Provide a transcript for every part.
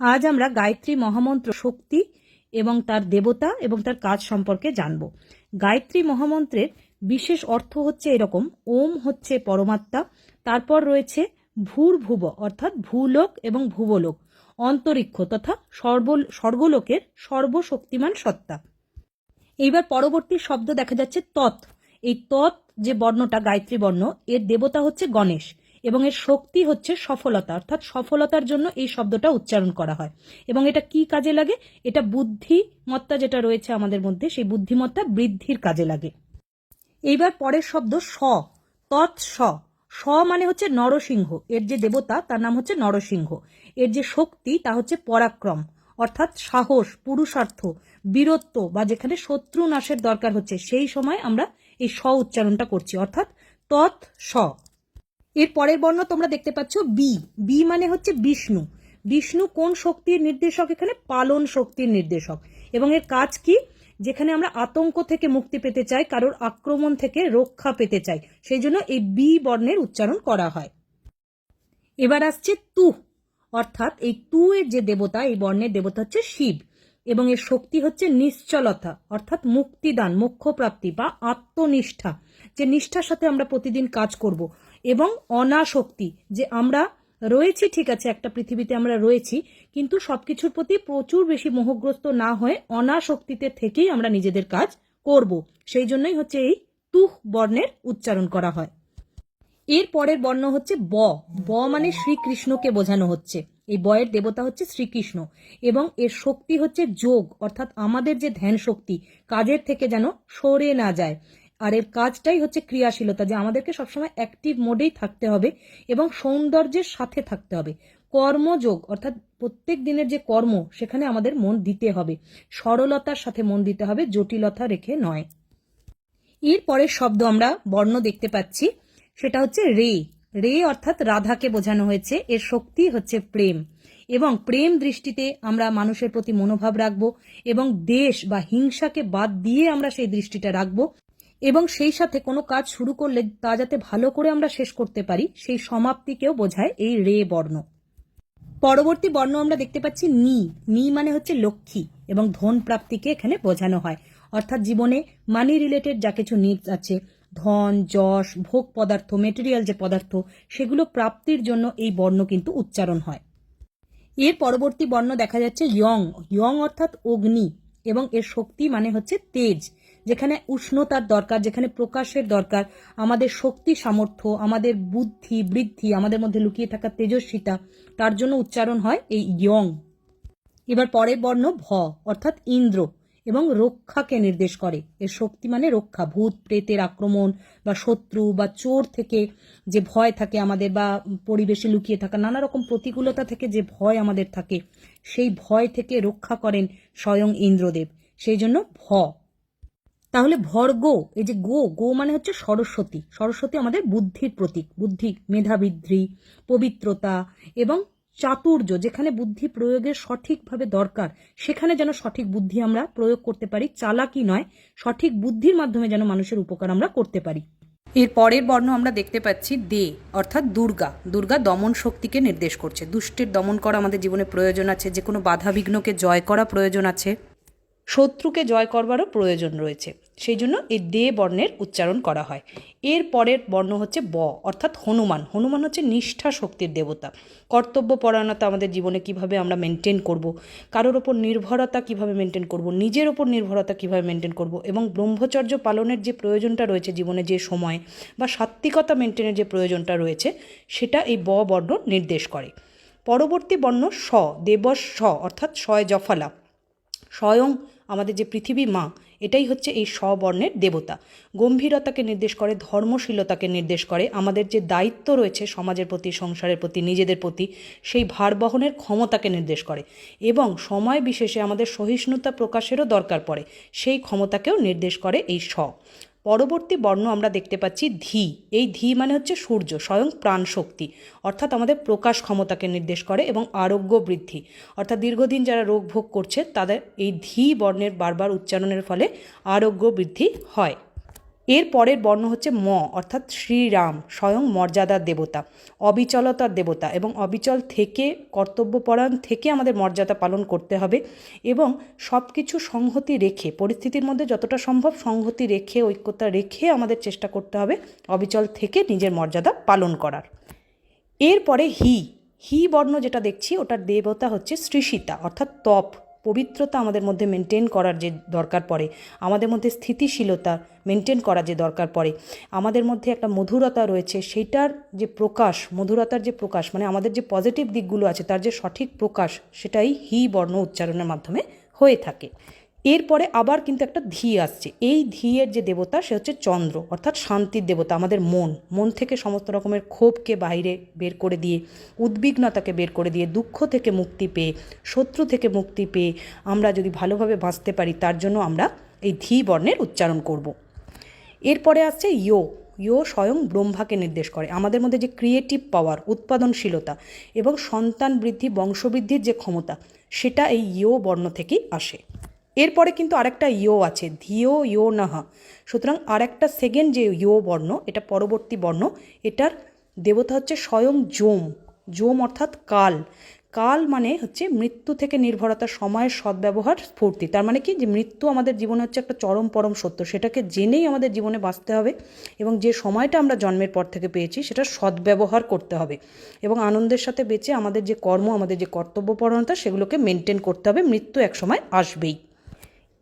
আজ আমরা গায়ত্রী মহামন্ত্র শক্তি এবং তার দেবতা এবং তার কাজ সম্পর্কে জানব। গায়ত্রী মহামন্ত্রের বিশেষ অর্থ হচ্ছে এরকম, ওম হচ্ছে পরমাত্মা, তারপর রয়েছে ভূর ভুব অর্থাৎ ভূলোক এবং ভুবলোক, অন্তরিক্ষ তথা সর্ব স্বর্গলোকের সর্বশক্তিমান সত্তা। এইবার পরবর্তী শব্দ দেখা যাচ্ছে তৎ। এই তৎ যে বর্ণটা গায়ত্রী বর্ণ, এর দেবতা হচ্ছে গণেশ। এবং এর শক্তি হচ্ছে সফলতা, অর্থাৎ সফলতার জন্য এই শব্দটা উচ্চারণ করা হয়। এবং এটা কি কাজে লাগে? এটা বুদ্ধিমত্তা যেটা রয়েছে আমাদের মধ্যে, সেই বুদ্ধিমত্তা বৃদ্ধির কাজে লাগে। এইবার পরের শব্দ স, তৎ স। স মানে হচ্ছে নরসিংহ। এর যে দেবতা, তার নাম হচ্ছে নরসিংহ। এর যে শক্তি, তা হচ্ছে পরাক্রম, অর্থাৎ সাহস, পুরুষার্থ, বীরত্ব, বা যেখানে শত্রু নাশের দরকার হচ্ছে, সেই সময় আমরা এই স উচ্চারণটা করছি, অর্থাৎ তৎ স। এর পরের বর্ণ তোমরা দেখতে পাচ্ছ বি। বি মানে হচ্ছে বিষ্ণু। বিষ্ণু কোন শক্তির নির্দেশক? এখানে পালন শক্তির নির্দেশক। এবং এর কাজ কি? যেখানে আমরা আতঙ্ক থেকে মুক্তি পেতে চাই, কারোর আক্রমণ থেকে রক্ষা পেতে চাই। সেই জন্য এই বি বর্ণের উচ্চারণ করা হয়। এবার আসছে তু। অর্থাৎ এই তু এর যে দেবতা, এই বর্ণের দেবতা হচ্ছে শিব। এবং এর শক্তি হচ্ছে নিশ্চলতা, অর্থাৎ মুক্তিদান, মোক্ষপ্রাপ্তি বা আত্মনিষ্ঠা। যে নিষ্ঠার সাথে আমরা প্রতিদিন কাজ করব এবং অনাশক্তি যে আমরা রয়েছি, ঠিক আছে, একটা পৃথিবীতে আমরা রয়েছি, কিন্তু সবকিছুর প্রতি প্রচুর বেশি মোহগ্রস্ত না হয়ে অনাশক্তিতে থেকেই আমরা নিজেদের কাজ করব। সেই জন্যই হচ্ছে এই তুহ বর্ণের উচ্চারণ করা হয়। এর পরের বর্ণ হচ্ছে ব। ব মানে শ্রীকৃষ্ণকে বোঝানো হচ্ছে। এই বয়ের দেবতা হচ্ছে শ্রীকৃষ্ণ এবং এর শক্তি হচ্ছে যোগ, অর্থাৎ আমাদের যে ধ্যান শক্তি কাজের থেকে যেন সরে না যায়। আর এর কাজটাই হচ্ছে ক্রিয়াশীলতা, যে আমাদেরকে সবসময় অ্যাক্টিভ মোডেই থাকতে হবে এবং সৌন্দর্যের সাথে থাকতে হবে। কর্মযোগ, অর্থাৎ প্রত্যেক দিনের যে কর্ম, সেখানে আমাদের মন দিতে হবে। সরলতার সাথে মন দিতে হবে, জটিলতা রেখে নয়। এর পরের শব্দ আমরা বর্ণ দেখতে পাচ্ছি, সেটা হচ্ছে রে। রে অর্থাৎ রাধাকে বোঝানো হয়েছে, এর শক্তি হচ্ছে প্রেম। এবং প্রেম দৃষ্টিতে আমরা মানুষের প্রতি মনোভাব রাখব এবং দেশ বা হিংসাকে বাদ দিয়ে আমরা সেই দৃষ্টিটা রাখব। এবং সেই সাথে কোনো কাজ শুরু করলে তা যাতে ভালো করে আমরা শেষ করতে পারি, সেই সমাপ্তিকেও বোঝায় এই রে বর্ণ। পরবর্তী বর্ণ আমরা দেখতে পাচ্ছি নি। নি মানে হচ্ছে লক্ষ্মী এবং ধন প্রাপ্তিকে এখানে বোঝানো হয়। অর্থাৎ জীবনে মানি রিলেটেড যা কিছু নিডস আছে, ধন, যশ, ভোগ পদার্থ মেটেরিয়াল যে পদার্থ, সেগুলো প্রাপ্তির জন্য এই বর্ণ কিন্তু উচ্চারণ হয়। এর পরবর্তী বর্ণ দেখা যাচ্ছে ইয়ং। ইয়ং অর্থাৎ অগ্নি এবং এর শক্তি মানে হচ্ছে তেজ। যেখানে উষ্ণতার দরকার, যেখানে প্রকাশের দরকার, আমাদের শক্তি সামর্থ্য, আমাদের বুদ্ধি, বৃদ্ধি, আমাদের মধ্যে লুকিয়ে থাকা তেজস্বিতা, তার জন্য উচ্চারণ হয় এই ইয়ং। এবার পরের বর্ণ ভ, অর্থাৎ ইন্দ্র, এবং রক্ষাকে নির্দেশ করে। এর শক্তি মানে রক্ষা, ভূত, প্রেতের আক্রমণ, বা শত্রু, বা চোর থেকে যে ভয় থাকে আমাদের, বা পরিবেশে লুকিয়ে থাকা, নানা রকম প্রতিকূলতা থেকে যে ভয় আমাদের থাকে, সেই ভয় থেকে রক্ষা করেন স্বয়ং ইন্দ্রদেব। সেই জন্য ভ। তাহলে ভর্গ এই যে গো গো মানে হচ্ছে সরস্বতী। সরস্বতী আমাদের বুদ্ধির প্রতীক, বুদ্ধি, মেধাবৃদ্ধি, পবিত্রতা এবং চাতুর্য, যেখানে বুদ্ধি প্রয়োগের সঠিকভাবে দরকার, সেখানে যেন সঠিক বুদ্ধি আমরা প্রয়োগ করতে পারি। চালাকি নয়, সঠিক বুদ্ধির মাধ্যমে যেন মানুষের উপকার আমরা করতে পারি। এর পরের বর্ণ আমরা দেখতে পাচ্ছি দে, অর্থাৎ দুর্গা। দুর্গা দমন শক্তিকে নির্দেশ করছে। দুষ্টের দমন করা আমাদের জীবনে প্রয়োজন আছে যে কোনো বাধা বিঘ্নকে জয় করা প্রয়োজন আছে। শত্রুকে জয় করবারও প্রয়োজন রয়েছে। সেই জন্য এই দে বর্ণের উচ্চারণ করা হয়। এর পরের বর্ণ হচ্ছে ব, অর্থাৎ হনুমান। হনুমান হচ্ছে নিষ্ঠা শক্তির দেবতা। কর্তব্য পরায়ণতা আমাদের জীবনে কীভাবে আমরা মেনটেন করব? কারোর ওপর নির্ভরতা কীভাবে মেনটেন করব? নিজের ওপর নির্ভরতা কীভাবে মেনটেন করব? এবং ব্রহ্মচর্য পালনের যে প্রয়োজনটা রয়েছে জীবনে যে সময় বা সাত্বিকতা মেনটেনের যে প্রয়োজনটা রয়েছে, সেটা এই ব বর্ণ নির্দেশ করে। পরবর্তী বর্ণ স, দেবস স, অর্থাৎ শয় জফলা। স্বয়ং আমাদের যে পৃথিবী মা, এটাই হচ্ছে এই স্ববর্ণের দেবতা। গম্ভীরতাকে নির্দেশ করে, ধর্মশীলতাকে নির্দেশ করে, আমাদের যে দায়িত্ব রয়েছে সমাজের প্রতি, সংসারের প্রতি, নিজেদের প্রতি, সেই ভার বহনের ক্ষমতাকে নির্দেশ করে। এবং সময় বিশেষে আমাদের সহিষ্ণুতা প্রকাশেরও দরকার পড়ে, সেই ক্ষমতাকেও নির্দেশ করে এই স্ব। পরবর্তী বর্ণ আমরা দেখতে পাচ্ছি ধি। এই ধি মানে হচ্ছে সূর্য, স্বয়ং প্রাণ শক্তি অর্থাৎ আমাদের প্রকাশ ক্ষমতাকে নির্দেশ করে এবং আরোগ্য বৃদ্ধি। অর্থাৎ দীর্ঘদিন যারা রোগ ভোগ করছে, তাদের এই ধি বর্ণের বারবার উচ্চারণের ফলে আরোগ্য বৃদ্ধি হয়। এর পরের বর্ণ হচ্ছে ম, অর্থাৎ শ্রীরাম, স্বয়ং মর্যাদার দেবতা অবিচলতার দেবতা এবং অবিচল থেকে, কর্তব্যপরায়ণ থেকে আমাদের মর্যাদা পালন করতে হবে এবং সব কিছু সংহতি রেখে, পরিস্থিতির মধ্যে যতটা সম্ভব সংহতি রেখে, ঐক্যতা রেখে আমাদের চেষ্টা করতে হবে অবিচল থেকে নিজের মর্যাদা পালন করার। এরপরে হি হি বর্ণ যেটা দেখছি ওটার দেবতা হচ্ছে শ্রীসীতা অর্থাৎ তপ। পবিত্রতা আমাদের মধ্যে মেনটেন করার যে দরকার পড়ে, আমাদের মধ্যে স্থিতিশীলতা মেনটেন করা যে দরকার পড়ে, আমাদের মধ্যে একটা মধুরতা রয়েছে, সেইটার যে প্রকাশ, মধুরতার যে প্রকাশ মানে আমাদের যে পজিটিভ দিকগুলো আছে, তার যে সঠিক প্রকাশ, সেটাই হি বর্ণ উচ্চারণের মাধ্যমে হয়ে থাকে। এরপরে আবার কিন্তু একটা ধি আসছে। এই ধিয়ের যে দেবতা, সে হচ্ছে চন্দ্র, অর্থাৎ শান্তির দেবতা, আমাদের মন। মন থেকে সমস্ত রকমের ক্ষোভকে বাইরে বের করে দিয়ে, উদ্বিগ্নতাকে বের করে দিয়ে, দুঃখ থেকে মুক্তি পেয়ে, শত্রু থেকে মুক্তি পেয়ে আমরা যদি ভালোভাবে বাঁচতে পারি, তার জন্য আমরা এই ধি বর্ণের উচ্চারণ করব। এরপরে আসছে ইয়ো ইয়ো স্বয়ং ব্রহ্মাকে নির্দেশ করে। আমাদের মধ্যে যে ক্রিয়েটিভ পাওয়ার উৎপাদনশীলতা এবং সন্তান বৃদ্ধি, বংশবৃদ্ধির যে ক্ষমতা, সেটা এই ইয়ো বর্ণ থেকেই আসে। এরপরে কিন্তু আরেকটা ইয়ো আছে, ধিও ইয়ো নাহা। সুতরাং আরেকটা সেকেন্ড যে ইয়ো বর্ণ, এটা পরবর্তী বর্ণ, এটার দেবতা হচ্ছে স্বয়ং যোম যোম অর্থাৎ কাল। কাল মানে হচ্ছে মৃত্যু থেকে নির্ভরতা, সময়ের সদ্ব্যবহার, স্ফূর্তি। তার মানে কি? যে মৃত্যু আমাদের জীবনে হচ্ছে একটা চরম পরম সত্য। সেটাকে জেনেই আমাদের জীবনে বাঁচতে হবে এবং যে সময়টা আমরা জন্মের পর থেকে পেয়েছি, সেটা সদ্ব্যবহার করতে হবে এবং আনন্দের সাথে বেঁচে আমাদের যে কর্ম, আমাদের যে কর্তব্যপরণতা, সেগুলোকে মেনটেন করতে হবে। মৃত্যু একসময় আসবেই।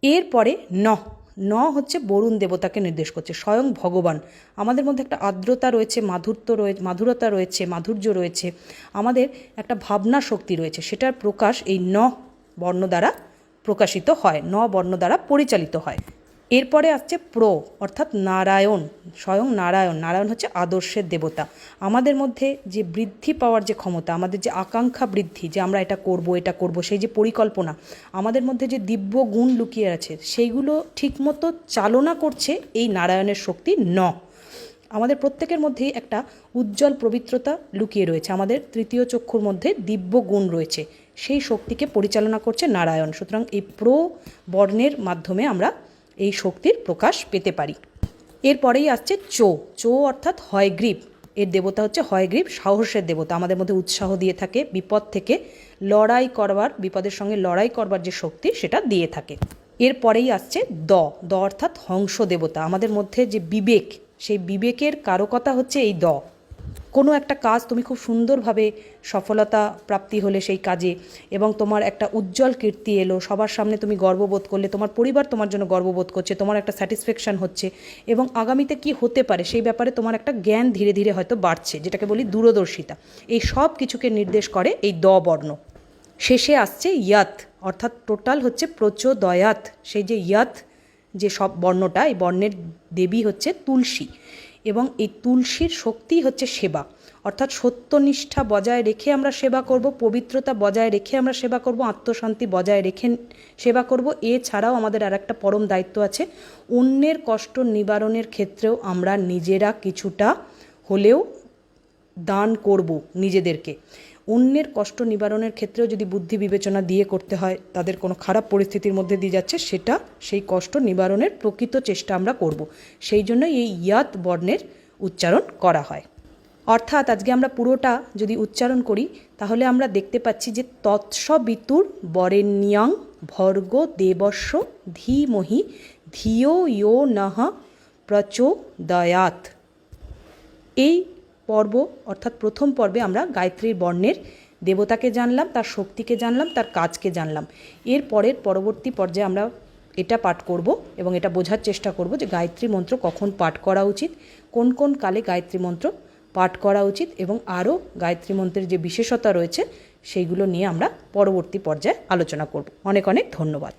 এরপরে ন। ন হচ্ছে বরুণ দেবতাকে নির্দেশ করছে, স্বয়ং ভগবান। আমাদের মধ্যে একটা আর্দ্রতা রয়েছে মাধুর্য রয়েছে মাধুরতা রয়েছে, মাধুর্য রয়েছে। আমাদের একটা ভাবনা শক্তি রয়েছে, সেটার প্রকাশ এই ন বর্ণ দ্বারা প্রকাশিত হয়, ন বর্ণ দ্বারা পরিচালিত হয়। এরপরে আসছে প্র, অর্থাৎ নারায়ণ, স্বয়ং নারায়ণ। নারায়ণ হচ্ছে আদর্শের দেবতা। আমাদের মধ্যে যে বৃদ্ধি পাওয়ার যে ক্ষমতা, আমাদের যে আকাঙ্ক্ষা বৃদ্ধি, যে আমরা এটা করব এটা করব, সেই যে পরিকল্পনা, আমাদের মধ্যে যে দিব্য গুণ লুকিয়ে আছে, সেইগুলো ঠিকমতো চালনা করছে এই নারায়ণের শক্তি ন। আমাদের প্রত্যেকের মধ্যেই একটা উজ্জ্বল পবিত্রতা লুকিয়ে রয়েছে। আমাদের তৃতীয় চক্ষুর মধ্যে দিব্য গুণ রয়েছে। সেই শক্তিকে পরিচালনা করছে নারায়ণ। সুতরাং এই প্র বর্ণের মাধ্যমে আমরা এই শক্তির প্রকাশ পেতে পারি। এরপরেই আসছে চো। চো অর্থাৎ হয়গ্রীব এর দেবতা হচ্ছে হয়গ্রীব সাহসের দেবতা। আমাদের মধ্যে উৎসাহ দিয়ে থাকে, বিপদ থেকে লড়াই করবার, বিপদের সঙ্গে লড়াই করবার যে শক্তি, সেটা দিয়ে থাকে। এরপরেই আসছে দ। দ অর্থাৎ হংস দেবতা। আমাদের মধ্যে যে বিবেক, সেই বিবেকের কারকতা হচ্ছে এই দ। কোনো একটা কাজ তুমি খুব সুন্দরভাবে সফলতা প্রাপ্তি হলে সেই কাজে এবং তোমার একটা উজ্জ্বল কীর্তি এলো, সবার সামনে তুমি গর্ববোধ করলে, তোমার পরিবার তোমার জন্য গর্ববোধ করছে, তোমার একটা স্যাটিসফ্যাকশান হচ্ছে এবং আগামীতে কি হতে পারে সেই ব্যাপারে তোমার একটা জ্ঞান ধীরে ধীরে হয়তো বাড়ছে, যেটাকে বলি দূরদর্শিতা। এই সব কিছুকে নির্দেশ করে এই দ বর্ণ। শেষে আসছে ইয়াত, অর্থাৎ টোটাল হচ্ছে প্রচোদয়াত। সেই যে ইয়াত, যে সব বর্ণটা, এই বর্ণের দেবী হচ্ছে তুলসী। এবং এই তুলসীর শক্তি হচ্ছে সেবা। অর্থাৎ সত্যনিষ্ঠা বজায় রেখে আমরা সেবা করব, পবিত্রতা বজায় রেখে আমরা সেবা করব, আত্মশান্তি বজায় রেখে সেবা করব। এছাড়াও আমাদের আর একটা পরম দায়িত্ব আছে, অন্যের কষ্ট নিবারণের ক্ষেত্রেও আমরা নিজেরা কিছুটা হলেও দান করব নিজেদেরকে। অন্যের কষ্ট নিবারণের ক্ষেত্রেও যদি বুদ্ধি বিবেচনা দিয়ে করতে হয়, তাদের কোনো খারাপ পরিস্থিতির মধ্যে দিয়ে যাচ্ছে, সেটা সেই কষ্ট নিবারণের প্রকৃত চেষ্টা আমরা করব। সেই জন্য এই ইয়াত বর্ণের উচ্চারণ করা হয়। অর্থাৎ আজকে আমরা পুরোটা যদি উচ্চারণ করি, তাহলে আমরা দেখতে পাচ্ছি যে তৎসবিতুর বরেণ্যাং ভর্গ দেবস্য ধীমহি ধিও ইয়ো নহ প্রচোদয়াত। এই পর্ব, অর্থাৎ প্রথম পর্বে আমরা গায়ত্রীর বর্ণের দেবতাকে জানলাম, তার শক্তিকে জানলাম, তার কাজকে জানলাম। এর পরের পরবর্তী পর্যায়ে আমরা এটা পাঠ করব এবং এটা বোঝার চেষ্টা করব যে গায়ত্রী মন্ত্র কখন পাঠ করা উচিত, কোন কোন কালে গায়ত্রী মন্ত্র পাঠ করা উচিত এবং আরও গায়ত্রী মন্ত্রের যে বিশেষতা রয়েছে, সেইগুলো নিয়ে আমরা পরবর্তী পর্যায়ে আলোচনা করব। অনেক অনেক ধন্যবাদ।